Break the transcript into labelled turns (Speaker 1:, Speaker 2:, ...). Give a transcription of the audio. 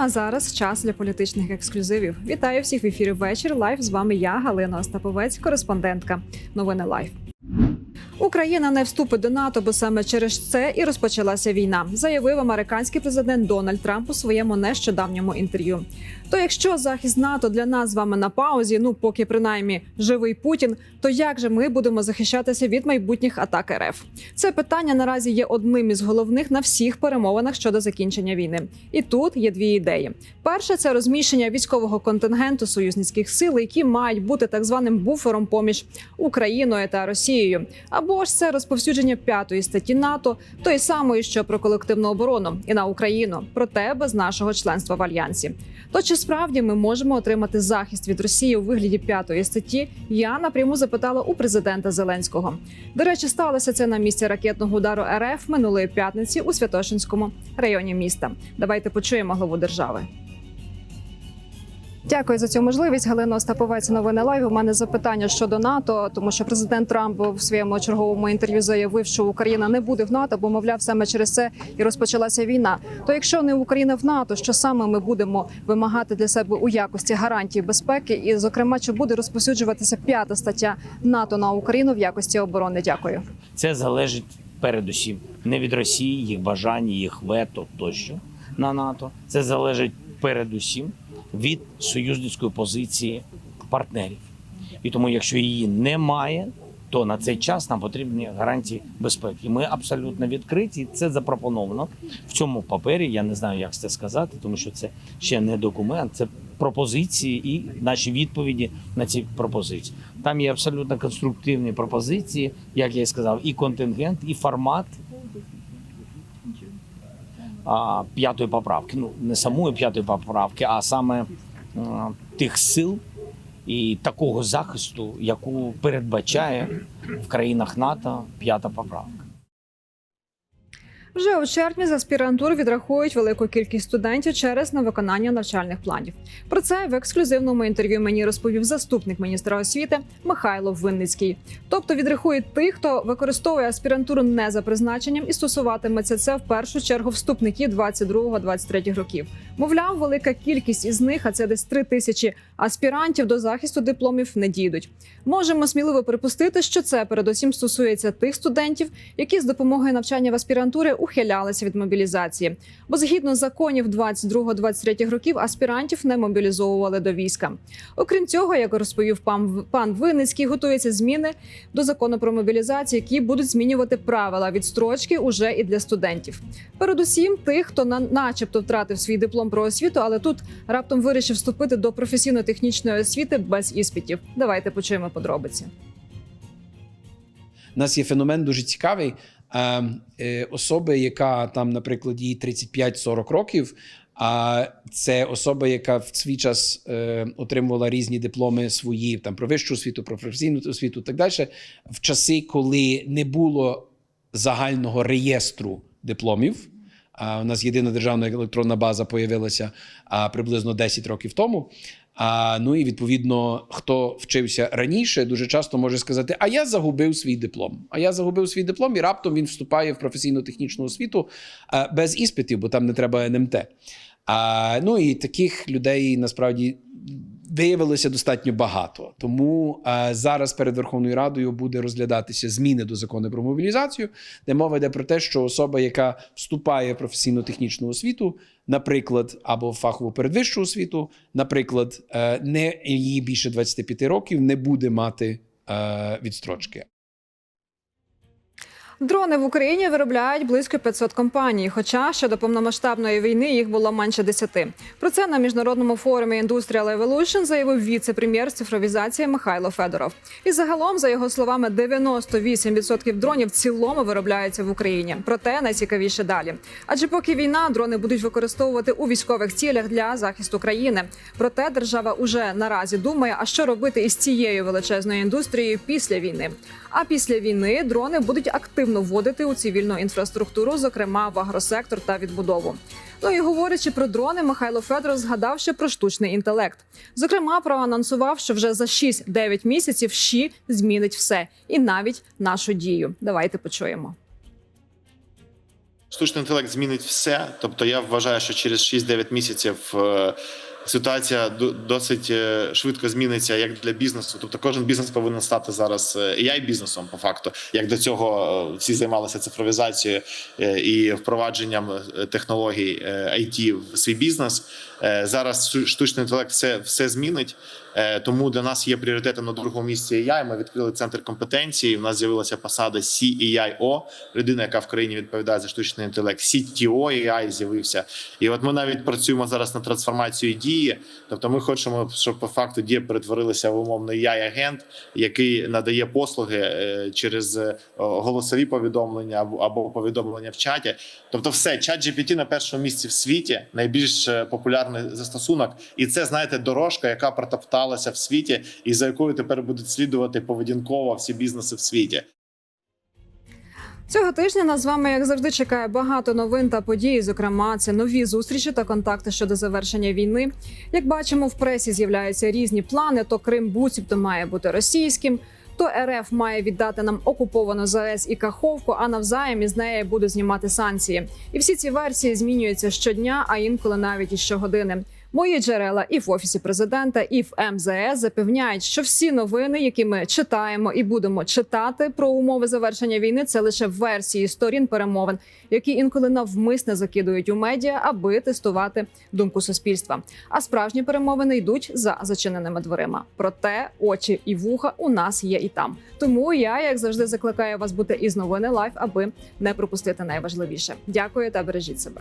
Speaker 1: а зараз час для політичних ексклюзивів. Вітаю всіх в ефірі вечір. Лайф з вами я, Галина Остаповець, кореспондентка. Новини Лайв. Україна не вступить до НАТО, бо саме через це і розпочалася війна, заявив американський президент Дональд Трамп у своєму нещодавньому інтерв'ю. То якщо захист НАТО для нас з вами на паузі, ну поки принаймні живий Путін, то як же ми будемо захищатися від майбутніх атак РФ? Це питання наразі є одним із головних на всіх перемовинах щодо закінчення війни. І тут є дві ідеї: перше це розміщення військового контингенту союзницьких сил, які мають бути так званим буфером поміж Україною та Росією, або ж це розповсюдження п'ятої статті НАТО, той самої, що про колективну оборону і на Україну, проте без нашого членства в альянсі. То чи справді ми можемо отримати захист від Росії у вигляді п'ятої статті? Я напряму запитала у президента Зеленського. До речі, сталося це на місці ракетного удару РФ минулої п'ятниці у Святошинському районі міста. Давайте почуємо главу держави. Дякую за цю можливість. Галина Остаповець, новини лайв. У мене запитання щодо НАТО, тому що президент Трамп в своєму черговому інтерв'ю заявив, що Україна не буде в НАТО, бо мовляв саме через це і розпочалася війна. То якщо не Україна в НАТО, що саме ми будемо вимагати для себе у якості гарантії безпеки, і зокрема, чи буде розповсюджуватися п'ята стаття НАТО на Україну в якості оборони? Дякую.
Speaker 2: Це залежить передусім не від Росії, їх бажань, їх вето тощо на НАТО. Це залежить передусім від союзницької позиції партнерів. І тому, якщо її немає, то на цей час нам потрібні гарантії безпеки. Ми абсолютно відкриті. Це запропоновано в цьому папері. Я не знаю, як це сказати, тому що це ще не документ, це пропозиції і наші відповіді на ці пропозиції. Там є абсолютно конструктивні пропозиції, як я і сказав, і контингент, і формат п'ятої поправки. Ну не самої п'ятої поправки, а саме тих сил і такого захисту, яку передбачає в країнах НАТО п'ята поправка.
Speaker 1: Вже у червні з аспірантур відрахують велику кількість студентів через невиконання навчальних планів. Про це в ексклюзивному інтерв'ю мені розповів заступник міністра освіти Михайло Винницький. Тобто відрахують тих, хто використовує аспірантуру не за призначенням і стосуватиметься це в першу чергу вступників 22-23 років. Мовляв, велика кількість із них, а це десь три тисячі аспірантів до захисту дипломів не дійдуть. Можемо сміливо припустити, що це передусім стосується тих студентів, які з допомогою навчання в аспірантури ухилялися від мобілізації. Бо згідно законів 22-23 років аспірантів не мобілізовували до війська. Окрім цього, як розповів пан пан Винницький, готуються зміни до закону про мобілізацію, які будуть змінювати правила відстрочки уже і для студентів. Передусім, тих, хто на, начебто втратив свій диплом про освіту, але тут раптом вирішив вступити до професійно-технічної освіти без іспитів. Давайте почуємо подробиці.
Speaker 3: У нас є феномен дуже цікавий. Е, е, особи, яка там, наприклад, їй 35-40 років. А це особа, яка в свій час е, отримувала різні дипломи свої там про вищу освіту, про професійну освіту, так далі, в часи, коли не було загального реєстру дипломів. А у нас єдина державна електронна база появилася приблизно 10 років тому. А, ну і відповідно, хто вчився раніше, дуже часто може сказати: А я загубив свій диплом. А я загубив свій диплом, і раптом він вступає в професійно-технічну освіту а, без іспитів, бо там не треба НМТ. А, ну і таких людей насправді виявилося достатньо багато. Тому е, зараз перед Верховною Радою буде розглядатися зміни до закону про мобілізацію, де мова йде про те, що особа, яка вступає в професійно-технічну освіту, наприклад, або в фахову передвищу освіту, наприклад, е, не їй більше 25 років, не буде мати е, відстрочки.
Speaker 1: Дрони в Україні виробляють близько 500 компаній, хоча ще до повномасштабної війни їх було менше 10. Про це на міжнародному форумі Industrial Evolution заявив віце-прем'єр з цифровізації Михайло Федоров. І загалом, за його словами, 98% дронів в цілому виробляються в Україні. Проте найцікавіше далі. Адже поки війна, дрони будуть використовувати у військових цілях для захисту країни. Проте держава уже наразі думає, а що робити із цією величезною індустрією після війни. А після війни дрони будуть активно вводити у цивільну інфраструктуру, зокрема в агросектор та відбудову. Ну і говорячи про дрони, Михайло Федоров згадав ще про штучний інтелект. Зокрема, проанонсував, що вже за 6-9 місяців ЩІ змінить все і навіть нашу дію. Давайте почуємо.
Speaker 4: Штучний інтелект змінить все. Тобто, я вважаю, що через 6-9 місяців е, ситуація до- досить е, швидко зміниться як для бізнесу. Тобто, кожен бізнес повинен стати зараз ai бізнесом по факту. Як до цього е, всі займалися цифровізацією е, і впровадженням е, технологій е, IT в свій бізнес. Е, Зараз штучний інтелект все, все змінить. Е, Тому для нас є пріоритетом на другому місці AI. Ми відкрили центр компетенції. У нас з'явилася посада CEIO, людина, яка в країні відповідає за штучний інтелект. CTO AI з'явився. І от ми навіть працюємо зараз над трансформацією дії. Тобто, ми хочемо, щоб по факту дія перетворилася в умовний AI-агент, який надає послуги е, через е, голосові повідомлення або- або повідомлення в чаті. Тобто, все чат GPT на першому місці в світі, найбільш е, популярний застосунок, і це знаєте дорожка, яка протопталася в світі, і за якою тепер будуть слідувати поведінково всі бізнеси в світі.
Speaker 1: Цього тижня нас з вами, як завжди, чекає багато новин та подій. Зокрема, це нові зустрічі та контакти щодо завершення війни. Як бачимо, в пресі з'являються різні плани: то Крим буцімто має бути російським. То РФ має віддати нам окуповану ЗАЕС і Каховку, а навзаєм із неї буде знімати санкції. І всі ці версії змінюються щодня, а інколи навіть і щогодини. Мої джерела і в офісі президента, і в МЗС запевняють, що всі новини, які ми читаємо і будемо читати про умови завершення війни, це лише версії сторін перемовин, які інколи навмисне закидують у медіа, аби тестувати думку суспільства. А справжні перемовини йдуть за зачиненими дверима. Проте очі і вуха у нас є і там. Тому я, як завжди, закликаю вас бути із новини лайф, аби не пропустити найважливіше. Дякую та бережіть себе.